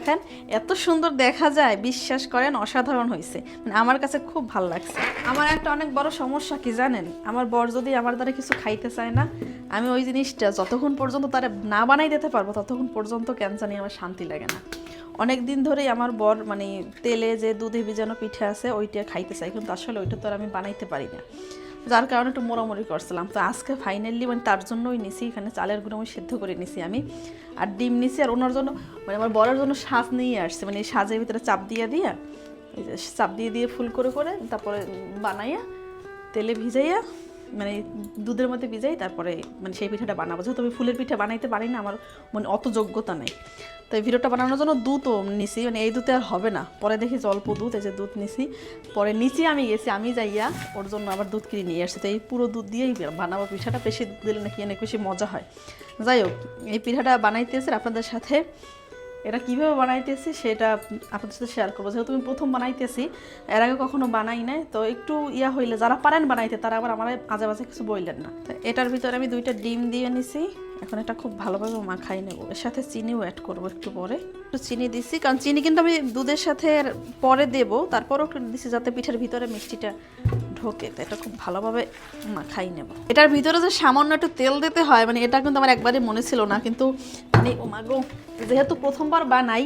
দেখেন, এত সুন্দর দেখা যায়, বিশ্বাস করেন, অসাধারণ হয়েছে মানে আমার কাছে খুব ভালো লাগছে। আমার একটা অনেক বড় সমস্যা কি জানেন? আমার বর যদি আমার দ্বারা কিছু খাইতে চায় না, আমি ওই জিনিসটা যতক্ষণ পর্যন্ত তারা না বানাই দিতে পারব, ততক্ষণ পর্যন্ত ক্যান্সার নিয়ে আমার শান্তি লাগে না। অনেক দিন ধরেই আমার বর মানে তেলে যে দুধে ভিজানো পিঠে আছে, ওইটা খাইতে চাই কিন্তু আসলে ওইটা তো আর আমি বানাইতে পারি না। যার কারণে একটু মোড়ামুড়ি করছিলাম। তো আজকে ফাইনালি মানে তার জন্যই নিছি, এখানে চালের গুঁড়ো আমি সিদ্ধ করে নিছি আমি। আর ডিম নিছি আর ওনার জন্য মানে আমার বড়ার জন্য সাজ নিয়ে আসছে। মানে এই সাজের ভিতরে চাপ দিয়ে দিয়ে চাপ দিয়ে দিয়ে ফুল করে করে তারপরে বানাইয়া তেলে ভিজাইয়া মানে দুধের মধ্যে ভিজাই তারপরে মানে সেই পিঠাটা বানাবো। যেহেতু আমি ফুলের পিঠা বানাইতে পারি না, আমার মানে অত যোগ্যতা নেই। তো এই ভিডিওটা বানানোর জন্য দুধও নিছি মানে এই দুধে আর হবে না। পরে দেখি অল্প দুধ, এই যে দুধ নিছি। পরে নিচে আমি গেছি, আমি যাইয়া ওর জন্য আবার দুধ কিনে নিয়ে আসছি তো এই পুরো দুধ দিয়েই বানাবো পিঠাটা, বেশি দিলে নাকি অনেক বেশি মজা হয়। যাই হোক, এই পিঠাটা বানাইতেছে আপনাদের সাথে এটা কীভাবে বানাইতেছি সেটা আপনাদের সাথে শেয়ার করব। যেহেতু আমি প্রথম বানাইতেছি, এর আগে কখনো বানাই নাই, তো একটু ইয়া হইলে, যারা পারেন বানাইতে, তারা আবার আমার আজে বাজে কিছু বললেন না। তো এটার ভিতরে আমি দুইটা ডিম দিয়ে নিছি, এখন এটা খুব ভালোভাবে মাখাই নেব। এর সাথে চিনিও অ্যাড করব একটু পরে। একটু চিনি দিছি, কারণ চিনি কিন্তু আমি দুধের সাথে পরে দেবো, তারপরও একটু দিছি যাতে পিঠের ভিতরে মিষ্টিটা ঢোকে। তো এটা খুব ভালোভাবে মাখাই নেব। এটার ভিতরে যে সামান্য একটু তেল দিতে হয় মানে এটা কিন্তু আমার একবারই মনে ছিল না, কিন্তু মানে ও মাগো যেহেতু প্রথমবার বানাই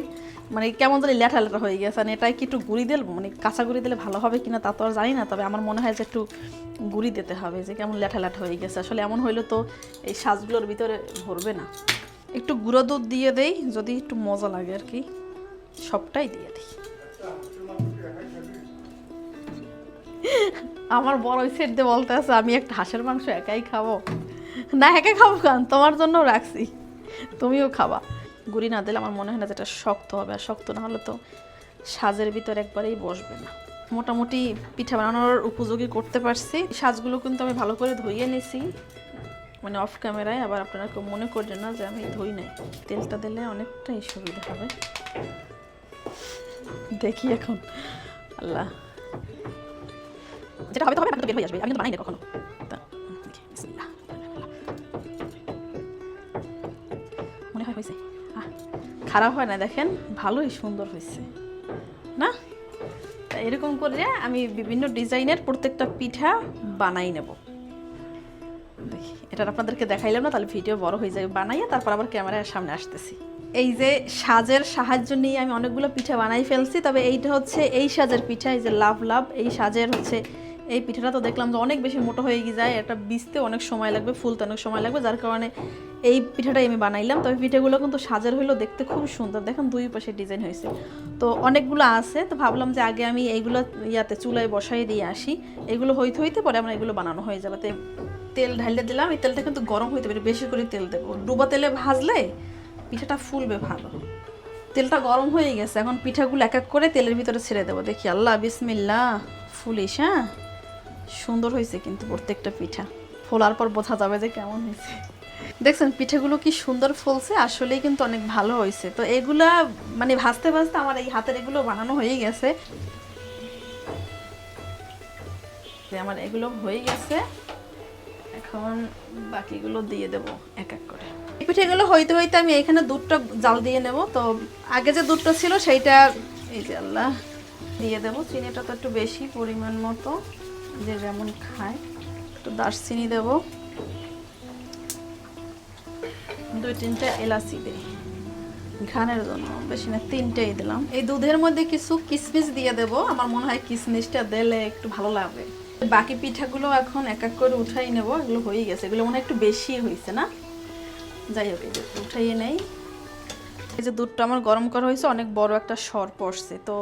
মানে কেমন জানি লেঠা লেঠা হয়ে গেছে মানে এটাই কি একটু গুঁড়ি দিল মানে কাঁচা গুঁড়ি দিলে ভালো হবে কিনা তা তো আর জানি না, তবে আমার মনে হয় যে একটু গুঁড়ি দিতে হবে, যে কেমন লেঠা লেঠা হয়ে গেছে। আসলে এমন হইলে তো এই সাজগুলোর ভিতরে ভরবে না। একটু গুঁড়ো দুধ দিয়ে দেই, যদি একটু মজা লাগে আর কি। সবটাই দিয়ে দিই। আমার বড় ওই দিয়ে বলতে আছে, আমি একটা হাঁসের মাংস একাই খাব। না একা খাব কান? তোমার জন্য রাখছি। তুমিও খাবা। গুড়ি না দিলে আমার মনে হয় না যেটা শক্ত হবে, আর শক্ত না হলে তো সাজের ভিতর একবারেই বসবে না। মোটামুটি পিঠা বানানোর উপযোগী করতে পারছি। সাজগুলো কিন্তু আমি ভালো করে ধুইয়ে নিছি। মানে অফ ক্যামেরায় আবার আপনারা কেউ মনে করবেন না যে আমি ধুই নাই। তেলটা দিলে অনেকটাই সুবিধা হবে। দেখি এখন। আল্লাহ। যেটা হবে তো হবে বের হয়ে আসবে। আমি কিন্তু বানাই না কখনো। হয়েছে। খারাপ হয় না, দেখেন, ভালোই সুন্দর হয়েছে। না? তা এরকম করে আমি বিভিন্ন ডিজাইনের প্রত্যেকটা পিঠা বানাই নেব। দেখি, এটা আপনাদেরকে দেখাইলাম না, তাহলে ভিডিও বড় হয়ে যাবে। বানাইয়া তারপর আবার ক্যামেরার সামনে আসতেছি। এই যে সাজের সাহায্য নিয়ে আমি অনেকগুলো পিঠা বানাই ফেলছি, তবে এইটা হচ্ছে এই সাজের পিঠা, এই যে লাভ লাভ, এই সাজের হচ্ছে, এই পিঠাটা তো দেখলাম যে অনেক বেশি মোটো হয়ে গিয়ে যায়, এটা বিচতে অনেক সময় লাগবে, ফুলতে অনেক সময় লাগবে, যার কারণে এই পিঠাটাই আমি বানাইলাম। তবে পিঠাগুলো কিন্তু সাজার হইল দেখতে খুব সুন্দর। দেখেন দুই পাশে ডিজাইন হয়েছে। তো অনেকগুলো আছে। তো ভাবলাম যে আগে আমি এইগুলো ইয়াতে চুলায় বসাই দিয়ে আসি। এগুলো হইতে হইতে পরে আমার এগুলো বানানো হয়ে যাবে। তো তেল ঢাললে দিলাম। এই তেলটা কিন্তু গরম হইতে পারে। বেশি করে তেল দেবো। ডুবা তেলে ভাজলে পিঠাটা ফুলবে ভালো। তেলটা গরম হয়ে গেছে। এখন পিঠাগুলো এক এক করে তেলের ভিতরে ছেড়ে দেবো। দেখি আল্লাহ বিসমিল্লা ফুলিস হ্যাঁ? সুন্দর হয়েছে কিন্তু প্রত্যেকটা পিঠা। ফোলার পর বোঝা যাবে যে কেমন হয়েছে। দেখছেন, পিঠেগুলো কি সুন্দর ফলছে, আসলেই কিন্তু অনেক ভালো হয়েছে। তো এগুলা মানে ভাজতে ভাজতে আমার এই হাতের এগুলো বানানো হয়ে গেছে। আমার এগুলো হয়ে গেছে, এখন বাকিগুলো দিয়ে দেবো এক এক করে। এই পিঠেগুলো হইতে হইতে আমি এখানে দুধটা জাল দিয়ে নেব। তো আগে যে দুধটা ছিল সেইটা, এই যে আল্লাহ, দিয়ে দেবো। চিনিটা তো একটু বেশি পরিমাণ মতো, যে যেমন খায়, একটু দারচিনি দেব। দুই তিনটা এলাচি দিই। ঘানের জন্য, বেশি না, তিনটেই দিলাম। এই দুধের মধ্যে কিছু কিশমিশ দিয়ে দেব, আমার মনে হয় কিশমিশটা দিলে একটু ভালো লাগবে বাকি পিঠাগুলো এখন এক এক করে উঠাই নেব, এগুলো হয়ে গেছে। এগুলো মনে একটু বেশি হয়েছে না? যাই হোক উঠাইয়ে নেই। এই যে দুধটা আমার গরম করা হয়েছে, অনেক বড় একটা সর পড়ছে, তো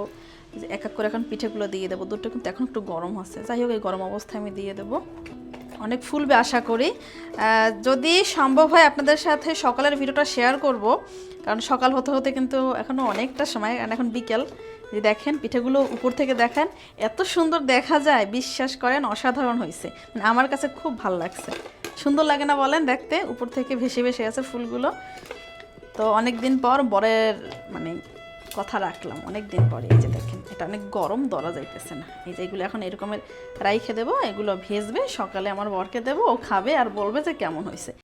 এক এক করে এখন পিঠেগুলো দিয়ে দেবো। দুধটা কিন্তু এখন একটু গরম আছে। যাই হোক, এই গরম অবস্থায় আমি দিয়ে দেবো। অনেক ফুলবে আশা করি। যদি সম্ভব হয় আপনাদের সাথে সকালের ভিডিওটা শেয়ার করব, কারণ সকাল হতে হতে কিন্তু এখনও অনেকটা সময়, কারণ এখন বিকেল। যে দেখেন, পিঠেগুলো উপর থেকে দেখেন, এত সুন্দর দেখা যায়, বিশ্বাস করেন, অসাধারণ হয়েছে মানে আমার কাছে খুব ভালো লাগছে। সুন্দর লাগে না বলেন, দেখতে, উপর থেকে ভেসে ভেসে আছে ফুলগুলো। তো অনেক দিন পর বরের মানে কথা রাখলাম অনেক দিন পরে, এই যে দেখেন, এটা অনেক গরম, ধরা যাইতেছে না। এই যে এগুলো এখন এরকমের রাইখে দেবো, এগুলো ভেজবে, সকালে আমার বরকে দেবো, ও খাবে আর বলবে যে কেমন হয়েছে।